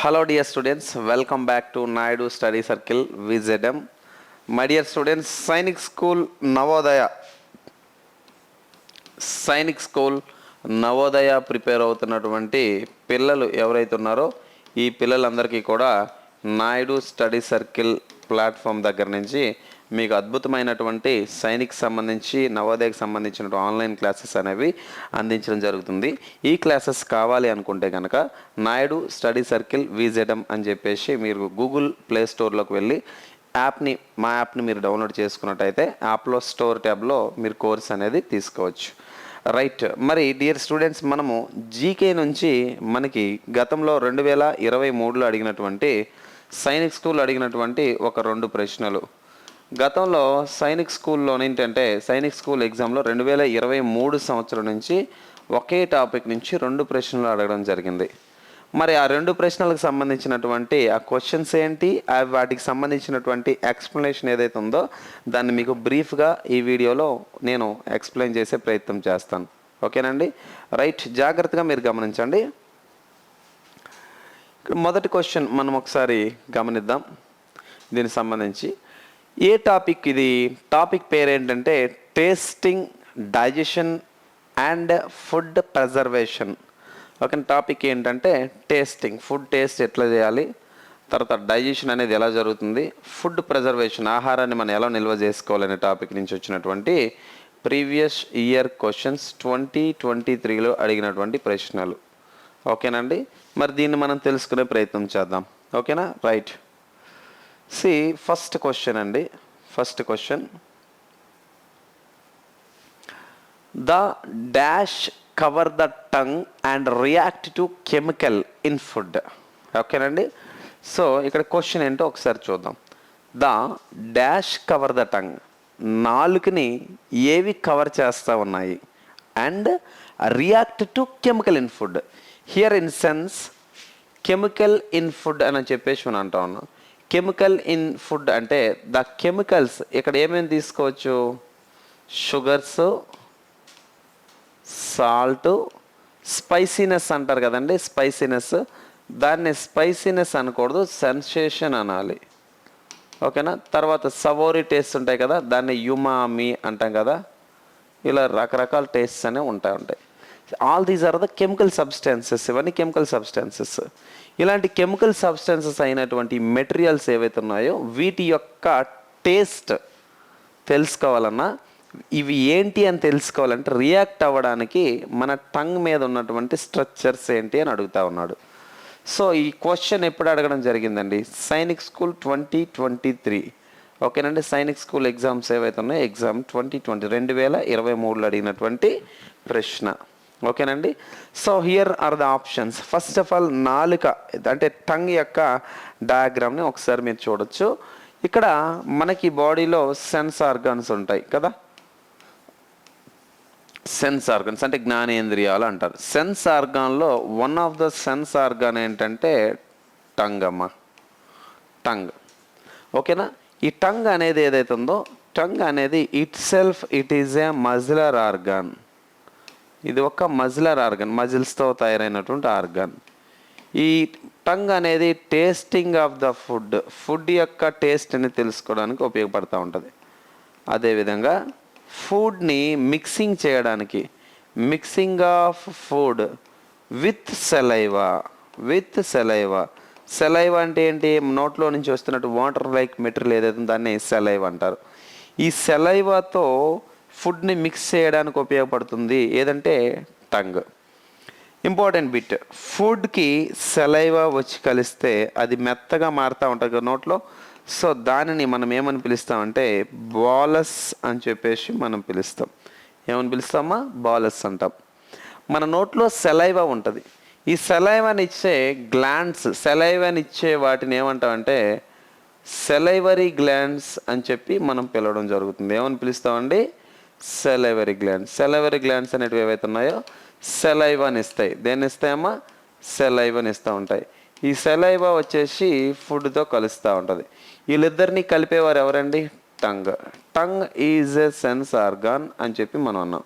Hello dear students welcome back to Naidu study circle VZM. My dear students Sainik school Navodaya Sainik school Navodaya prepare అవుతున్నటువంటి పిల్లలు ఎవరైతే ఉన్నారో ఈ పిల్లలందరికీ కూడా నాయుడు స్టడీ సర్కిల్ ప్లాట్ఫామ్ దగ్గర నుంచి మీకు అద్భుతమైనటువంటి సైనిక్ సంబంధించి నవోదయకు సంబంధించిన ఆన్లైన్ క్లాసెస్ అనేవి అందించడం జరుగుతుంది. ఈ క్లాసెస్ కావాలి అనుకుంటే కనుక నాయుడు స్టడీ సర్కిల్ విజెడమ్ అని చెప్పేసి మీరు గూగుల్ ప్లే స్టోర్లోకి వెళ్ళి యాప్ని మా యాప్ని మీరు డౌన్లోడ్ చేసుకున్నట్టయితే యాప్లో స్టోర్ ట్యాబ్లో మీరు కోర్స్ అనేది తీసుకోవచ్చు. రైట్. మరి డియర్ స్టూడెంట్స్ మనము జీకే నుంచి మనకి గతంలో రెండు వేల ఇరవై మూడులో అడిగినటువంటి సైనిక్ స్కూల్ అడిగినటువంటి ఒక రెండు ప్రశ్నలు. గతంలో సైనిక్ స్కూల్లో ఏంటంటే సైనిక్ స్కూల్ ఎగ్జామ్లో రెండు వేల ఇరవై మూడు సంవత్సరం నుంచి ఒకే టాపిక్ నుంచి రెండు ప్రశ్నలు అడగడం జరిగింది. మరి ఆ రెండు ప్రశ్నలకు సంబంధించినటువంటి ఆ క్వశ్చన్స్ ఏంటి వాటికి సంబంధించినటువంటి ఎక్స్ప్లెనేషన్ ఏదైతే ఉందో దాన్ని మీకు బ్రీఫ్గా ఈ వీడియోలో నేను ఎక్స్ప్లెయిన్ చేసే ప్రయత్నం చేస్తాను. ఓకేనండి? రైట్ జాగ్రత్తగా మీరు గమనించండి. ఇక్కడ మొదటి క్వశ్చన్ మనం ఒకసారి గమనిద్దాం. దీనికి సంబంధించి ఏ టాపిక్ ఇది? టాపిక్ పేరు ఏంటంటే tasting digestion and food preservation. ఒక టాపిక్ ఏంటంటే టేస్టింగ్ ఫుడ్ టేస్ట్ ఎట్లా చేయాలి? తర్వాత డైజెషన్ అనేది ఎలా జరుగుతుంది? ఫుడ్ ప్రిజర్వేషన్ ఆహారాన్ని మనం ఎలా నిల్వ చేసుకోవాలనే టాపిక్ నుంచి వచ్చినటువంటి previous year questions twenty twenty త్రీలో అడిగినటువంటి ప్రశ్నలు. ఓకేనండి మరి దీన్ని మనం తెలుసుకునే ప్రయత్నం చేద్దాం. ఓకేనా? రైట్. సి ఫస్ట్ క్వశ్చన్ అండి. First question. The dash cover the tongue and react to chemical in food. ఓకేనండి? సో ఇక్కడ క్వశ్చన్ ఏంటో ఒకసారి చూద్దాం. The dash cover the tongue. నాలుగుని ఏవి కవర్ చేస్తూ ఉన్నాయి? And react to chemical in food. Here in sense chemical in food అని చెప్పేసి మనం అంటా ఉన్నాం. కెమికల్ ఇన్ ఫుడ్ అంటే ద కెమికల్స్ ఇక్కడ ఏమేమి తీసుకోవచ్చు? షుగర్స్ సాల్ట్ స్పైసీనెస్ అంటారు కదండి స్పైసీనెస్. దాన్ని స్పైసీనెస్ అనకూడదు సెన్సేషన్ అనాలి. ఓకేనా? తర్వాత సవోరీ టేస్ట్ ఉంటాయి కదా దాన్ని యుమామి అంటాం కదా. ఇలా రకరకాల టేస్ట్స్ అనేవి ఉంటాయి ఉంటాయి. All these are the chemical substances ఇవన్నీ కెమికల్ సబ్స్టాన్సెస్ ఇలాంటి కెమికల్ సబ్స్టాన్సెస్ అయినటువంటి మెటీరియల్స్ ఏవైతే ఉన్నాయో వీటి యొక్క టేస్ట్ తెలుసుకోవాలన్నా ఇవి ఏంటి అని తెలుసుకోవాలంటే రియాక్ట్ అవ్వడానికి మన టంగ్ మీద ఉన్నటువంటి స్ట్రక్చర్స్ ఏంటి అని అడుగుతా ఉన్నాడు. సో ఈ క్వశ్చన్ ఎప్పుడు అడగడం జరిగిందండి? Sainik school twenty twenty three ఓకేనండి? సైనిక్ స్కూల్ ఎగ్జామ్స్ ఏవైతే ఉన్నాయో ఎగ్జామ్ ట్వంటీ ట్వంటీ రెండు వేల ఇరవై మూడులో అడిగినటువంటి ప్రశ్న. ఓకేనండి? So here are the options first of all నాలుక అంటే టంగ్ యొక్క డయాగ్రామ్ని ఒకసారి మీరు చూడొచ్చు. ఇక్కడ మనకి బాడీలో సెన్స్ ఆర్గాన్స్ ఉంటాయి కదా? సెన్స్ ఆర్గన్స్ అంటే జ్ఞానేంద్రియాలు అంటారు. Sense ఆర్గాన్లో one of the sense organ ఏంటంటే టంగ్ అమ్మ. టంగ్. ఓకేనా? ఈ టంగ్ అనేది ఏదైతే ఉందో టంగ్ అనేది itself it is a muscular organ ఇది ఒక మజిలర్ ఆర్గన్ మజిల్స్తో తయారైనటువంటి ఆర్గన్. ఈ టంగ్ అనేది tasting of the food food యొక్క టేస్ట్ని తెలుసుకోవడానికి ఉపయోగపడుతూ ఉంటుంది. అదేవిధంగా ఫుడ్ని మిక్సింగ్ చేయడానికి mixing of food with saliva with saliva. Saliva అంటే ఏంటి? నోట్లో నుంచి వస్తున్నట్టు వాటర్ లైక్ మెటీరియల్ ఏదైతే దాన్ని సెలైవ్ అంటారు. ఈ సెలైవాతో ఫుడ్ని మిక్స్ చేయడానికి ఉపయోగపడుతుంది. ఏదంటే టంగ్. Important bit. ఫుడ్కి సెలైవా వచ్చి కలిస్తే అది మెత్తగా మారుతూ ఉంటుంది కదా నోట్లో. సో దానిని మనం ఏమని పిలుస్తామంటే బాలస్ అని చెప్పేసి మనం పిలుస్తాం. ఏమని పిలుస్తామా? బాలస్ అంటాం. మన నోట్లో సెలైవా ఉంటుంది. ఈ సెలైవాని ఇచ్చే గ్లాండ్స్ సెలైవాని ఇచ్చే వాటిని ఏమంటామంటే సెలైవరీ గ్లాండ్స్ అని చెప్పి మనం పిలవడం జరుగుతుంది. ఏమని పిలుస్తామండి? సెలైవరీ గ్లాండ్స్ సెలైవరీ గ్లాండ్స్ అనేటివి ఏవైతే ఉన్నాయో సెలైవాని ఇస్తాయి. దేన్ని ఇస్తాయమ్మా సెలైవాని ఇస్తూ ఉంటాయి. ఈ సెలైవా వచ్చేసి ఫుడ్తో కలుస్తూ ఉంటుంది. వీళ్ళిద్దరిని కలిపేవారు ఎవరండి? Tongue tongue is a sense organ అని చెప్పి మనం అన్నాం.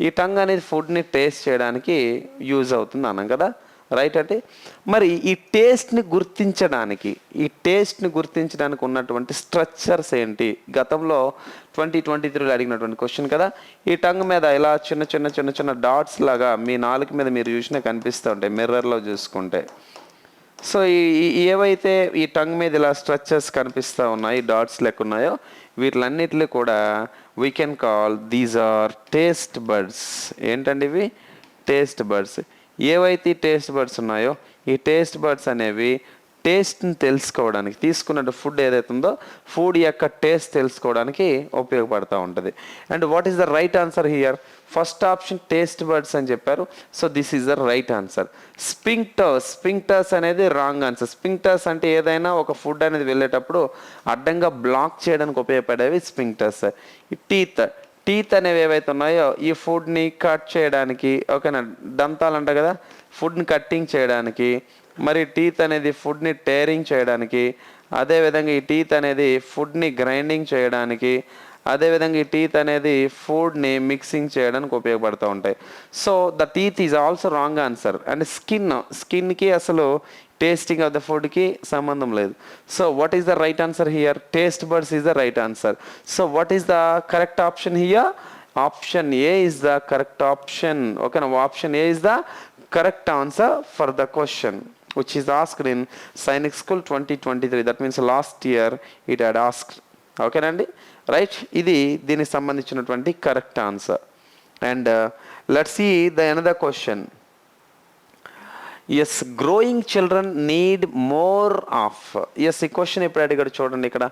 ఈ టంగ్ అనేది ఫుడ్ని టేస్ట్ చేయడానికి యూజ్ అవుతుంది అన్నాం కదా? రైట్ అంటే మరి ఈ టేస్ట్ని గుర్తించడానికి ఈ టేస్ట్ని గుర్తించడానికి ఉన్నటువంటి స్ట్రక్చర్స్ ఏంటి? గతంలో ట్వంటీ ట్వంటీ త్రీలో అడిగినటువంటి క్వశ్చన్ కదా? ఈ టంగ్ మీద ఇలా చిన్న చిన్న చిన్న చిన్న డాట్స్ లాగా మీ నాలుగు మీద మీరు చూసినా కనిపిస్తూ ఉంటాయి మిర్రర్లో చూసుకుంటే. సో ఈ ఈ- ఏవైతే ఈ టంగ్ మీద ఇలా స్ట్రక్చర్స్ కనిపిస్తూ ఉన్నాయి డాట్స్ లెక్క ఉన్నాయో వీటిలన్నిటిని కూడా we can call these are taste buds ఏంటండి ఇవి? టేస్ట్ బర్డ్స్ ఏవైతే టేస్ట్ బర్డ్స్ ఉన్నాయో ఈ టేస్ట్ బర్డ్స్ అనేవి టేస్ట్ని తెలుసుకోవడానికి తీసుకున్న ఫుడ్ ఏదైతే ఉందో ఫుడ్ యొక్క టేస్ట్ తెలుసుకోవడానికి ఉపయోగపడుతూ ఉంటుంది. And what is the right answer here first option taste birds అని చెప్పారు. So this is the right answer sphincters sphincters అనేది రాంగ్ ఆన్సర్ స్పింక్టర్స్ అంటే ఏదైనా ఒక ఫుడ్ అనేది వెళ్ళేటప్పుడు అడ్డంగా బ్లాక్ చేయడానికి ఉపయోగపడేవి స్పింక్టర్స్ టీత్ టీత్ అనేవి ఏవైతే ఉన్నాయో ఈ ఫుడ్ని కట్ చేయడానికి ఓకేనా దంతాలు అంట కదా ఫుడ్ని కట్టింగ్ చేయడానికి మరి టీత్ అనేది ఫుడ్ని టేరింగ్ చేయడానికి అదేవిధంగా ఈ టీత్ అనేది ఫుడ్ని గ్రైండింగ్ చేయడానికి అదేవిధంగా ఈ టీత్ అనేది ఫుడ్ని మిక్సింగ్ చేయడానికి ఉపయోగపడుతూ ఉంటాయి. So the teeth is also wrong answer. And skin స్కిన్కి అసలు టేస్టింగ్ ఆఫ్ ద ఫుడ్కి సంబంధం లేదు. So what is the right answer here taste buds is the right answer so what is the correct option here option A is the correct option ఓకేనా option A is the correct answer for the question which is asked in twenty School 2023 that means last year it had asked. ఓకేనండి right ఇది దీనికి సంబంధించినటువంటి correct answer and let's see the another question as growing children need more of S ఈ question ఎప్పుడు అడిగాడు చూడండి ఇక్కడ.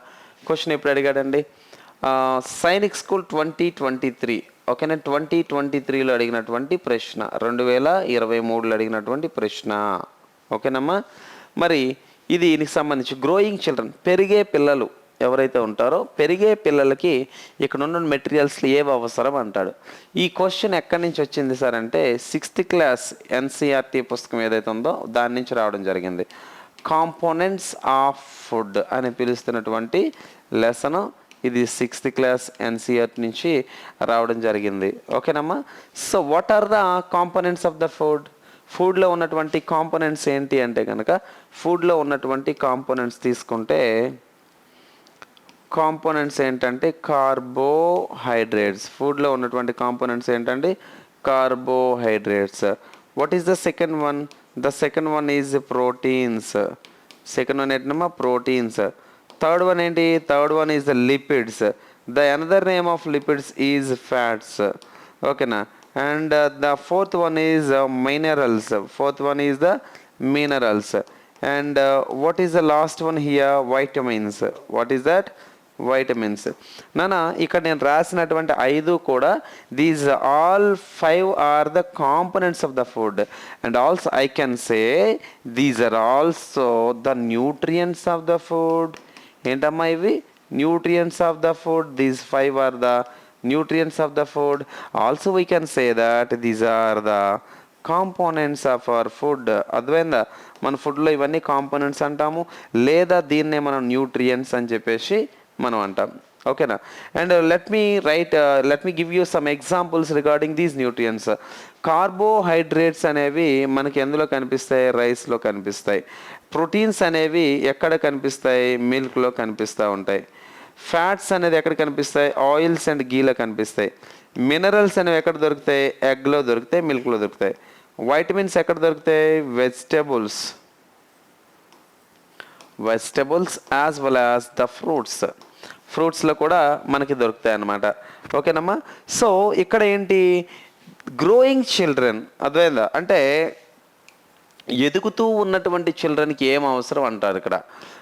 Question ఎప్పుడు అడిగాడండి? Sainik school twenty twenty three ఓకేనా? ట్వంటీ ట్వంటీ త్రీలో అడిగినటువంటి ప్రశ్న. రెండు వేల ఇరవై మూడులో అడిగినటువంటి ప్రశ్న. ఓకేనమ్మా? మరి ఇది దీనికి సంబంధించి. గ్రోయింగ్ చిల్డ్రన్ పెరిగే పిల్లలు. ఎవరైతే ఉంటారో పెరిగే పిల్లలకి ఇక్కడ ఉన్న మెటీరియల్స్లు ఏవి అవసరం అంటాడు. ఈ క్వశ్చన్ ఎక్కడి నుంచి వచ్చింది సార్ అంటే సిక్స్త్ క్లాస్ ఎన్సీఆర్టీ పుస్తకం ఏదైతే ఉందో దాని నుంచి రావడం జరిగింది. కాంపోనెంట్స్ ఆఫ్ ఫుడ్ అని పిలుస్తున్నటువంటి లెసన్ ఇది sixth class N C R నుంచి రావడం జరిగింది. ఓకేనమ్మా? So what are the components of the food ఫుడ్లో ఉన్నటువంటి కాంపోనెంట్స్ ఏంటి అంటే కనుక ఫుడ్లో ఉన్నటువంటి కాంపోనెంట్స్ తీసుకుంటే కాంపోనెంట్స్ ఏంటంటే కార్బోహైడ్రేట్స్ ఫుడ్లో ఉన్నటువంటి కాంపోనెంట్స్ ఏంటంటే carbohydrates what is the second one the second one is proteins second one ఏంటమ్మా? ప్రోటీన్స్ థర్డ్ వన్ ఏంటి? Third one is the lipids the another name of lipids is fats ఓకేనా and the fourth one is minerals fourth one is the minerals and what is the last one here vitamins what is that vitamins నాన్న ఇక్కడ నేను రాసినటువంటి ఐదు కూడా these all five are the components of the food and also I can say these are also the nutrients of the food ఏంటమ్మా ఇవి? Nutrients of the food these five are the nutrients of the food also we can say that these are the components of our food అర్థమైందా? మన ఫుడ్లో ఇవన్నీ components అంటాము. లేదా దీన్నే మనం న్యూట్రియంట్స్ అని చెప్పేసి మనం అంటాం ఓకేనా? And let me write let me give you some examples regarding these nutrients carbohydrates అనేవి మనకి ఎందులో కనిపిస్తాయి? రైస్లో కనిపిస్తాయి. ప్రోటీన్స్ అనేవి ఎక్కడ కనిపిస్తాయి? మిల్క్లో కనిపిస్తూ ఉంటాయి. ఫ్యాట్స్ అనేది ఎక్కడ కనిపిస్తాయి? ఆయిల్స్ అండ్ గీలో కనిపిస్తాయి. మినరల్స్ అనేవి ఎక్కడ దొరుకుతాయి? ఎగ్లో దొరుకుతాయి మిల్క్లో దొరుకుతాయి. వైటమిన్స్ ఎక్కడ దొరుకుతాయి? Vegetables. Vegetables as well as the fruits. ఫ్రూట్స్లో కూడా మనకి దొరుకుతాయి అన్నమాట ఓకేనమ్మా? సో ఇక్కడ ఏంటి? గ్రోయింగ్ చిల్డ్రన్ అర్థమైందా? అంటే ఎదుగుతూ ఉన్నటువంటి చిల్డ్రన్కి ఏం అవసరం అంటారు ఇక్కడ?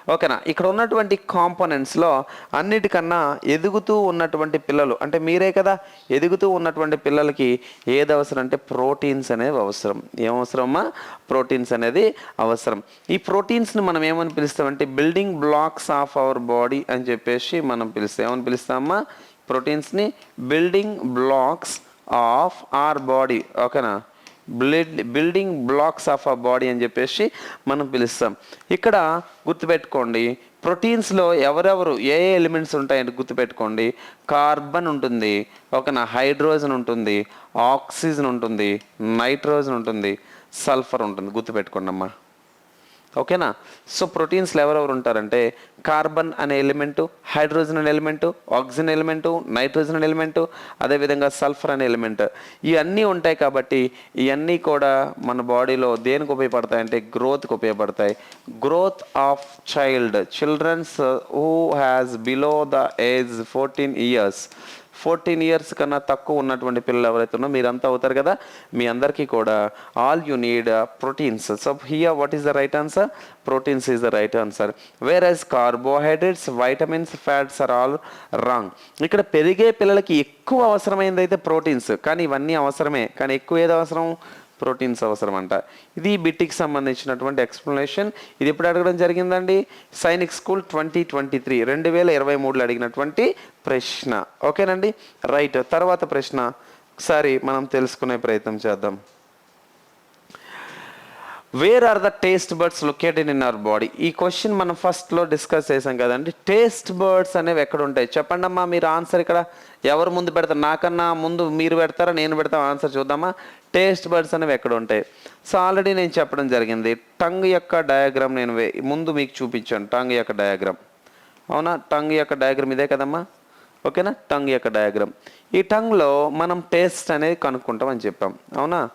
ఓకేనా? ఇక్కడ ఉన్నటువంటి కాంపోనెంట్స్లో అన్నిటికన్నా ఎదుగుతూ ఉన్నటువంటి పిల్లలు అంటే మీరే కదా ఎదుగుతూ ఉన్నటువంటి పిల్లలకి ఏది అవసరం అంటే ప్రోటీన్స్ అనేవి అవసరం. ఏం అవసరమా ప్రోటీన్స్ అనేది అవసరం. ఈ ప్రోటీన్స్ని మనం ఏమని పిలుస్తామంటే building blocks of our body అని చెప్పేసి మనం పిలుస్తాం. ఏమని పిలుస్తామా ప్రోటీన్స్ని building blocks of our body. ఓకేనా? Building blocks of a body అని చెప్పేసి మనం పిలుస్తాం. ఇక్కడ గుర్తుపెట్టుకోండి ప్రోటీన్స్లో ఎవరెవరు ఏ ఏ ఎలిమెంట్స్ ఉంటాయంటే గుర్తుపెట్టుకోండి. కార్బన్ ఉంటుంది ఓకేనా హైడ్రోజన్ ఉంటుంది ఆక్సిజన్ ఉంటుంది నైట్రోజన్ ఉంటుంది సల్ఫర్ ఉంటుంది. గుర్తుపెట్టుకోండి అమ్మా ఓకేనా? సో ప్రోటీన్స్లో ఎవరెవరు ఉంటారంటే కార్బన్ అనే ఎలిమెంటు హైడ్రోజన్ అనే ఎలిమెంటు ఆక్సిజన్ ఎలిమెంటు నైట్రోజన్ అనే ఎలిమెంటు అదేవిధంగా సల్ఫర్ అనే ఎలిమెంట్. ఇవన్నీ ఉంటాయి కాబట్టి ఇవన్నీ కూడా మన బాడీలో దేనికి ఉపయోగపడతాయి అంటే గ్రోత్కి ఉపయోగపడతాయి. Growth of child childrens who has below the age fourteen years. Fourteen years కన్నా తక్కువ ఉన్నటువంటి పిల్లలు ఎవరైతే ఉన్నారో మీరంతా అవుతారు కదా? మీ అందరికీ కూడా all you need proteins. So here what is the right answer proteins is the right answer whereas carbohydrates vitamins fats are all wrong ఇక్కడ పెరిగే పిల్లలకి ఎక్కువ అవసరమైనది అయితే ప్రోటీన్స్. కానీ ఇవన్నీ అవసరమే. కానీ ఎక్కువ ఏది అవసరం? ప్రోటీన్స్ అవసరం అంట ఇది బిట్టికి సంబంధించినటువంటి ఎక్స్ప్లెనేషన్. ఇది ఎప్పుడు అడగడం జరిగిందండి? Sainik school twenty twenty three రెండు వేల ఇరవై మూడులో అడిగినటువంటి ప్రశ్న. ఓకేనండి? రైట్. తర్వాత ప్రశ్న. ఒకసారి మనం తెలుసుకునే ప్రయత్నం చేద్దాం. Where are the taste buds located in our body ఈ క్వశ్చన్ మనం ఫస్ట్లో డిస్కస్ చేసాం కదండి. టేస్ట్ బర్డ్స్ అనేవి ఎక్కడ ఉంటాయి? చెప్పండి అమ్మా మీరు ఆన్సర్ ఇక్కడ ఎవరు ముందు పెడతారు? నాకన్నా ముందు మీరు పెడతారా? నేను పెడతాం? ఆన్సర్ చూద్దామా? టేస్ట్ బర్డ్స్ అనేవి ఎక్కడ ఉంటాయి? సో ఆల్రెడీ నేను చెప్పడం జరిగింది. టంగ్ యొక్క డయాగ్రామ్ నేను వే- ముందు మీకు చూపించాను. టంగ్ యొక్క డయాగ్రామ్. అవునా? టంగ్ యొక్క డయాగ్రామ్ ఇదే కదమ్మా? ఓకేనా? టంగ్ యొక్క డయాగ్రామ్. ఈ టంగ్లో మనం టేస్ట్ అనేది కనుక్కుంటాం అని చెప్పాం. అవునా?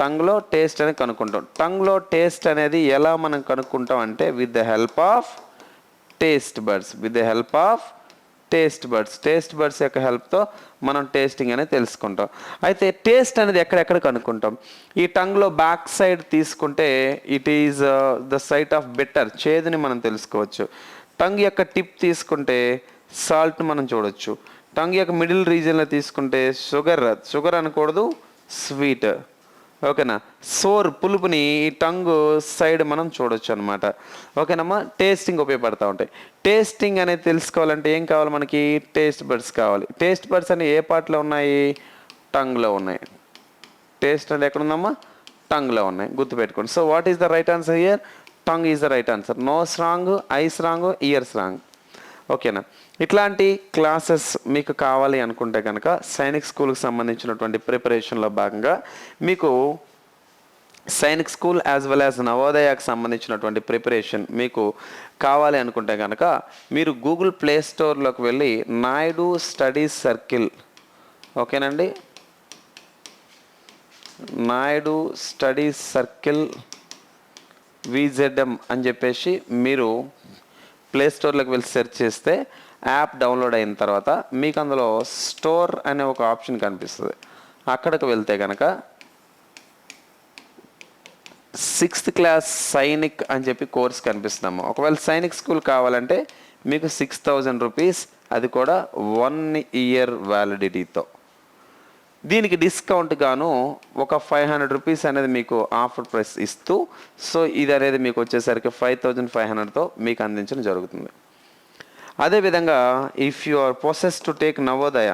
టంగ్లో టేస్ట్ అనేది కనుక్కుంటాం. టంగ్లో టేస్ట్ అనేది ఎలా మనం కనుక్కుంటాం అంటే with the help of taste buds with the help of taste buds. Taste buds యొక్క హెల్ప్తో మనం టేస్టింగ్ అనేది తెలుసుకుంటాం. అయితే టేస్ట్ అనేది ఎక్కడెక్కడ కనుక్కుంటాం? ఈ టంగ్లో బ్యాక్ సైడ్ తీసుకుంటే it is the site of bitter చేదుని మనం తెలుసుకోవచ్చు. టంగ్ యొక్క టిప్ తీసుకుంటే సాల్ట్ మనం చూడొచ్చు. టంగ్ యొక్క మిడిల్ రీజన్లో తీసుకుంటే షుగర్ షుగర్ అనకూడదు స్వీట్. ఓకేనా? సోర్ పులుపుని ఈ టంగ్ సైడ్ మనం చూడొచ్చు అనమాట ఓకేనమ్మా? టేస్టింగ్ ఉపయోగపడతా ఉంటాయి. టేస్టింగ్ అనేది తెలుసుకోవాలంటే ఏం కావాలి మనకి? టేస్ట్ బర్డ్స్ కావాలి. టేస్ట్ బర్డ్స్ అని ఏ పార్ట్లో ఉన్నాయి? టంగ్లో ఉన్నాయి. టేస్ట్ అనేది ఎక్కడ ఉందమ్మా టంగ్లో ఉన్నాయి. గుర్తుపెట్టుకోండి. So what is the right answer ear tongue is the right answer nose wrong eyes wrong ears wrong ఓకేనా? ఇట్లాంటి క్లాసెస్ మీకు కావాలి అనుకుంటే కనుక సైనిక్ స్కూల్కి సంబంధించినటువంటి ప్రిపరేషన్లో భాగంగా మీకు Sainik school as well as నవోదయకు సంబంధించినటువంటి ప్రిపరేషన్ మీకు కావాలి అనుకుంటే కనుక మీరు గూగుల్ ప్లే స్టోర్లోకి వెళ్ళి నాయుడు స్టడీస్ సర్కిల్ ఓకేనండి? నాయుడు స్టడీస్ సర్కిల్ విజెడ్ఎం అని చెప్పేసి మీరు ప్లే స్టోర్లోకి వెళ్ళి సెర్చ్ చేస్తే యాప్ డౌన్లోడ్ అయిన తర్వాత మీకు అందులో స్టోర్ అనే ఒక ఆప్షన్ కనిపిస్తుంది. అక్కడికి వెళ్తే కనుక సిక్స్త్ క్లాస్ సైనిక్ అని చెప్పి కోర్స్ కనిపిస్తున్నాము ఒకవేళ సైనిక్ స్కూల్ కావాలంటే మీకు సిక్స్ థౌజండ్ రూపీస్ అది కూడా వన్ ఇయర్ వ్యాలిడిటీతో దీనికి డిస్కౌంట్ గాను ఒక ఫైవ్ హండ్రెడ్ రూపీస్ అనేది మీకు ఆఫర్ ప్రైస్ ఇస్తూ సో ఇది అనేది మీకు వచ్చేసరికి ఫైవ్ థౌజండ్ ఫైవ్ హండ్రెడ్తో మీకు అందించడం జరుగుతుంది. అదేవిధంగా if you are process to take Navodaya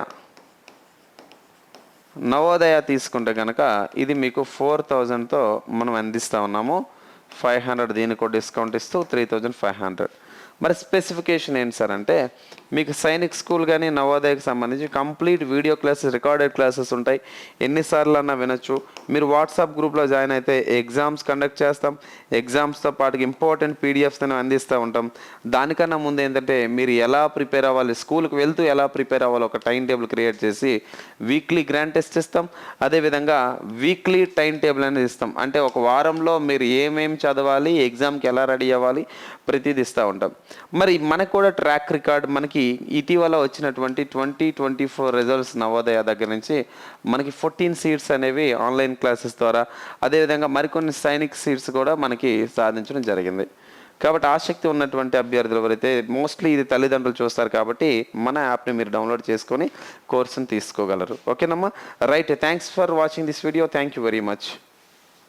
Navodaya తీసుకుంటే కనుక ఇది మీకు ఫోర్ థౌజండ్తో మనం అందిస్తూ ఉన్నాము. ఫైవ్ హండ్రెడ్ దీనికి డిస్కౌంట్ ఇస్తూ త్రీ థౌజండ్ ఫైవ్ హండ్రెడ్ మరి స్పెసిఫికేషన్ ఏంటి సార్ అంటే మీకు సైనిక్ స్కూల్ కానీ నవోదయకి సంబంధించి complete video classes recorded classes ఉంటాయి. ఎన్నిసార్లు అన్నా వినొచ్చు. మీరు వాట్సాప్ గ్రూప్లో జాయిన్ అయితే ఎగ్జామ్స్ కండక్ట్ చేస్తాం. ఎగ్జామ్స్తో పాటు ఇంపార్టెంట్ పీడిఎఫ్స్ అందిస్తూ ఉంటాం. దానికన్నా ముందు ఏంటంటే మీరు ఎలా ప్రిపేర్ అవ్వాలి? స్కూల్కి వెళ్తూ ఎలా ప్రిపేర్ అవ్వాలి? ఒక టైం టేబుల్ క్రియేట్ చేసి వీక్లీ గ్రాండ్ టెస్ట్ ఇస్తాం. అదేవిధంగా వీక్లీ టైం టేబుల్ అనేది ఇస్తాం. అంటే ఒక వారంలో మీరు ఏమేమి చదవాలి? ఎగ్జామ్కి ఎలా రెడీ అవ్వాలి? ప్రతిదీ ఇస్తూ ఉంటాం. మరి మనకు కూడా ట్రాక్ రికార్డ్ మనకి ఇటీవల వచ్చినటువంటి twenty twenty four results Navodaya దగ్గర నుంచి మనకి ఫోర్టీన్ సీట్స్ అనేవి ఆన్లైన్ క్లాసెస్ ద్వారా అదేవిధంగా మరికొన్ని సైనిక్ సీట్స్ కూడా మనకి సాధించడం జరిగింది. కాబట్టి ఆసక్తి ఉన్నటువంటి అభ్యర్థులు ఎవరైతే మోస్ట్లీ ఇది తల్లిదండ్రులు చూస్తారు కాబట్టి మన యాప్ని మీరు డౌన్లోడ్ చేసుకొని కోర్సుని తీసుకోగలరు. ఓకేనమ్మా right thanks for watching this video thank you very much